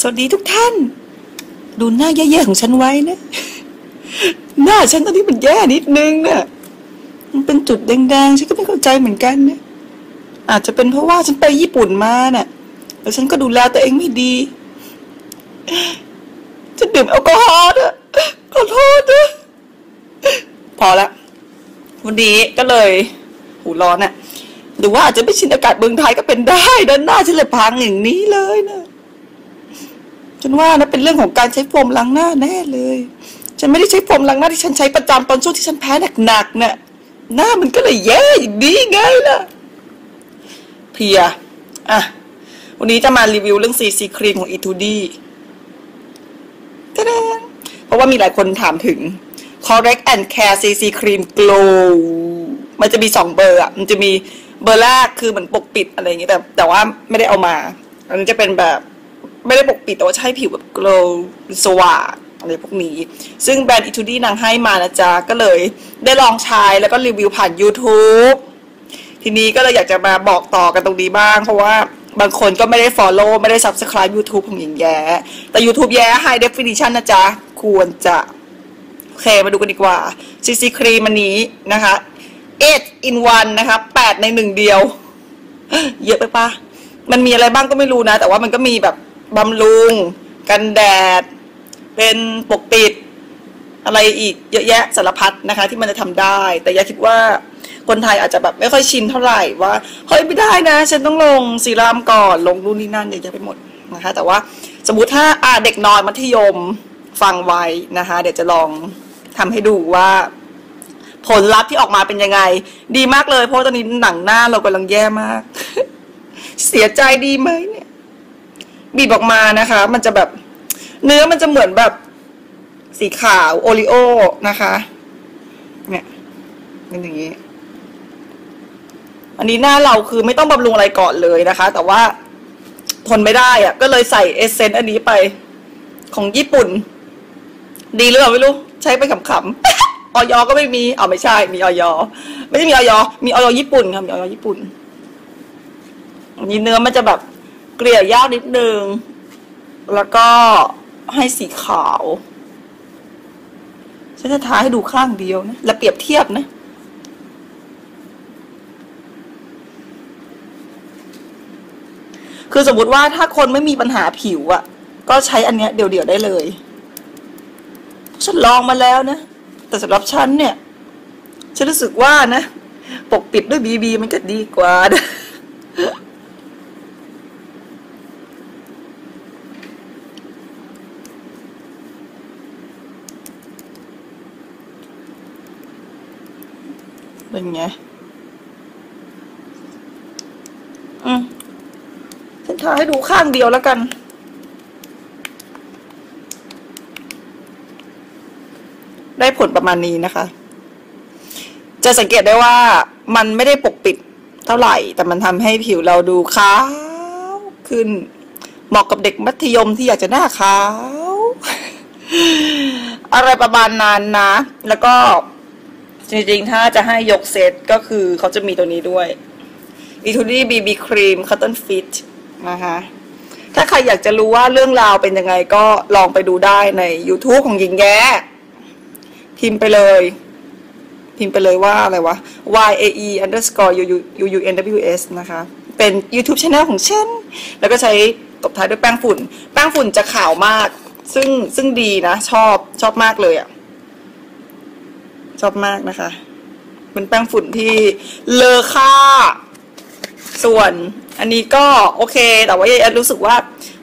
สวัสดีทุกท่าน ดูหน้าแย่ๆของฉันไว้นะ หน้าฉันตอนนี้มันแย่นิดนึงนะมันเป็นจุดแดงๆ ฉันก็ไม่เข้าใจเหมือนกันนะ อาจจะเป็นเพราะว่าฉันไปญี่ปุ่นมาน่ะ แล้วฉันก็ดูแลตัวเองไม่ดีจะดื่มแอลกอฮอล์นะขอโทษนะพอละวันนี้ก็เลย หูร้อนอะหรือว่าอาจจะไม่ชินอากาศเมืองไทยก็เป็นได้ด้านหน้าฉันเลยพังอย่างนี้เลยนะ ฉันว่านะเป็นเรื่องของการใช้โฟมล้างหน้าแน่เลย ฉันไม่ได้ใช้โฟมล้างหน้าที่ฉันใช้ประจำตอนช่วงที่ฉันแพ้หนักๆเนะ่ะหน้ามันก็เลยแย่อย่างนี้ไงล่ะเพียอะวันนี้จะมารีวิวเรื่องซีซีครีมของอีทูดี้เพราะว่ามีหลายคนถามถึง Correct and Care CC Cream Glow มันจะมีสองเบอร์อะ มันจะมีเบอร์แรกคือเหมือนปกปิดอะไรอย่างเงี้ยแต่แต่ว่าไม่ได้เอามา อันนี้จะเป็นแบบ ไม่ได้ปกปิดแต่ว่าใช้ผิวแบบ glow สว่างอะไรพวกนี้ ซึ่งแบรนด์ e t u d y นางให้มานะจ๊ะ ก็เลยได้ลองใช้แล้วก็รีวิวผ่าน YouTube ทีนี้ก็เลยอยากจะมาบอกต่อกันตรงนี้บ้าง เพราะว่าบางคนก็ไม่ได้ follow ไม่ได้ subscribe YouTube ของหญิงแย้ แต่ YouTube แย้ high definition นะจ๊ะ ควรจะ โอเค มาดูกันดีกว่า CC ครีมอันนี้นะคะ8 in 1 นะคะ 8 ในหนึ่งเดียว เยอะไปปะมันมีอะไรบ้างก็ไม่รู้นะ แต่ว่ามันก็มีแบบ บำรุง กันแดด เป็นปกปิด อะไรอีกเยอะแยะสารพัดนะคะ ที่มันจะทำได้ แต่ยาคิดว่าคนไทยอาจจะแบบไม่ค่อยชินเท่าไหร่ว่าเฮ้ยไม่ได้นะ ฉันต้องลงซีรามก่อนลงนู่นนี่นั่นเยอะแยะไปหมดนะคะ แต่ว่าสมมติถ้าอ่าเด็กน้อนมัธยมฟังไว้นะคะ เดี๋ยวจะลองทำให้ดูว่า ผลลัพธ์ที่ออกมาเป็นยังไง ดีมากเลย เพราะตอนนี้หนังหน้าเรากำลังแย่มาก เสียใจดีไหมเน บีบออกมานะคะ มันจะแบบเนื้อมันจะเหมือนแบบสีขาวโอริโอนะคะ เนี่ยเป็นอย่างนี้ อันนี้หน้าเราคือไม่ต้องบำรุงอะไรก่อนเลยนะคะ แต่ว่าทนไม่ได้อะก็เลยใส่เอเซนต์อันนี้ไป ของญี่ปุ่น ดีหรือเปล่าไม่รู้ ใช้ไปขำๆออยก็ไม่มีเอาไม่ใช่ มีออยไม่ใช่มีออยมีออยญี่ปุ่นค่ะมีออยญี่ปุ่นอันนี้เนื้อมันจะแบบ เกลี่ยยากนิดนึง แล้วก็ให้สีขาว ฉันจะทาให้ดูข้างเดียวนะ และเปรียบเทียบนะ คือสมมติว่าถ้าคนไม่มีปัญหาผิวอะ่ะ ก็ใช้อันเนี้ยเดี่ยวๆได้เลย ฉันลองมาแล้วนะ แต่สำหรับฉันเนี่ย ฉันรู้สึกว่านะ ปกปิดด้วยบีบีมันก็ดีกว่านะ เป็นไง อืมฉันทาให้ดูข้างเดียวแล้วกันได้ผลประมาณนี้นะคะ จะสังเกตได้ว่ามันไม่ได้ปกปิดเท่าไหร่ แต่มันทำให้ผิวเราดูขาวขึ้น เหมาะกับเด็กมัธยมที่อยากจะหน้าขาว อะไรประมาณนั้นนะ แล้วก็ จริงๆ ถ้าจะให้ยกเซตก็คือเขาจะมีตัวนี้ด้วย e t u d y BB Cream Cotton Fit นะคะถ้าใครอยากจะรู้ว่าเรื่องราวเป็นยังไงก็ลองไปดูได้ใน YouTube ของหญิงแย้พิมพ์ไปเลย พิมพ์ไปเลยว่าอะไรวะ y a e underscore u u u n w s นะคะ เป็น YouTube Channel ของฉัน แล้วก็ใช้ตบท้ายด้วยแป้งฝุ่น แป้งฝุ่นจะขาวมาก ซึ่งซึ่งดีนะ ชอบชอบมากเลยอะ่ะ ชอบมากนะคะเป็นแป้งฝุ่นที่เลอค่า ส่วนอันนี้ก็โอเค แต่ว่าแอดรู้สึกว่า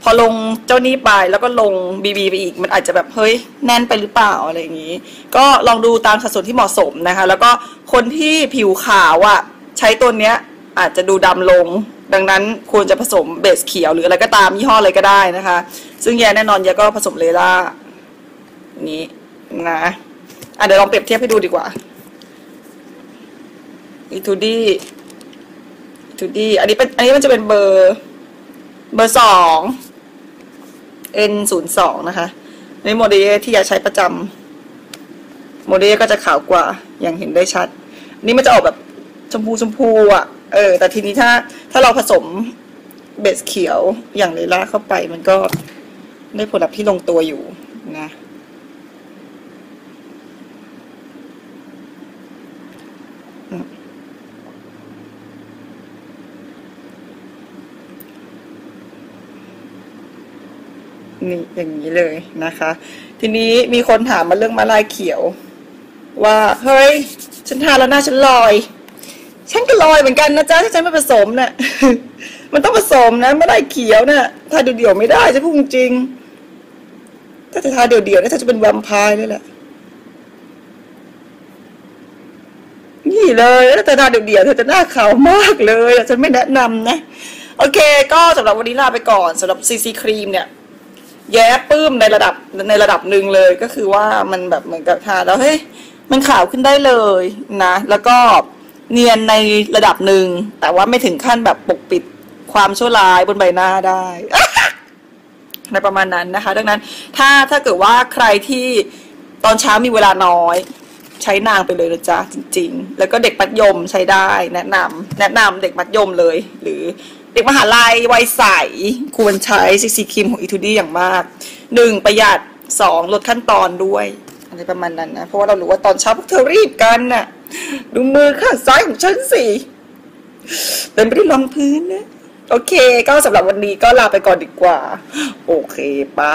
พอลงเจ้านี้ไปแล้วก็ลงบีบีไปอีก มันอาจจะแบบเฮ้ยแน่นไปหรือเปล่าอะไรอย่างนี้ ก็ลองดูตามสัดส่วนที่เหมาะสมนะคะ แล้วก็คนที่ผิวขาวอะ่ะใช้ตัวเนี้ยอาจจะดูดำลง ดังนั้นควรจะผสมเบสเขียวหรืออะไรก็ตามยี่ห้ออะไรก็ได้นะคะ ซึ่งแย่แน่นอนแย่ก็ผสมเลล่านี้นะ อะเดี๋ยวลองเปรียบเทียบให้ดูดีกว่าอีทูดี้ทูดี้อันนี้เป็นอันนี้มันจะเป็นเบอร์เบอร์สอง N ศูนย์สองนะคะในโมเดลที่อยากใช้ประจำโมเดลก็จะขาวกว่าอย่างเห็นได้ชัด นี่มันจะออกแบบชมพูชมพูอะ เออ แต่ทีนี้ถ้าถ้าเราผสมเบสเขียวอย่างเลล่าเข้าไป มันก็ได้ผลลัพธ์ที่ลงตัวอยู่นะ นี่อย่างนี้เลยนะคะ ทีนี้มีคนถามมาเรื่องมาลายเขียว ว่า เฮ้ย ฉันทานแล้วหน้าฉันลอย ฉันก็ลอยเหมือนกันนะจ๊ะถ้าฉันไม่ผสมนะ่ะมันต้องผสมนะมาลายเขียวนะ่ะทาเดี่ยวๆไม่ได้จะพูดจริง ถ้าจะทาเดี่ยวๆเนี่ยถ้าจะเป็นแวมไพร์นี่แหละ นี่ เลยถ้าจะทาเดี่ยวๆเธอจะหน้าขาวมากเลยฉันไม่แนะนำนะ โอเค ก็สำหรับวันนี้ลาไปก่อนสำหรับซีซีครีมเนี่ย แย้ปื้มในระดับในระดับหนึ่งเลยก็คือว่ามันแบบเหมือนกับทาแล้วเฮ้ยมันขาวขึ้นได้เลยนะ แล้วก็เนียนในระดับหนึ่ง แต่ว่าไม่ถึงขั้นแบบปกปิดความชั่วร้ายบนใบหน้าได้ในประมาณนั้นนะคะ ดังนั้นถ้าถ้าเกิดว่าใครที่ตอนเช้ามีเวลาน้อย ใช้นางไปเลยนะจ๊ะจริง ๆ แล้วก็เด็กมัธยมใช้ได้แนะนำแนะนำเด็กมัธยมเลย หรือเด็กมหาลัยวัยใสควรใช้ซีซีครีมของอีทูดี้อย่างมากหนึ่งประหยัดสองลดขั้นตอนด้วยอะไรประมาณนั้นนะเพราะว่าเรารู้ว่าตอนเช้าพวกเธอรีบกันน่ะดูมือข้างซ้ายของฉันสิเต็มไปด้วยรองพื้นนะโอเค ก็สำหรับวันนี้ก็ลาไปก่อนดีกว่า โอเคปะ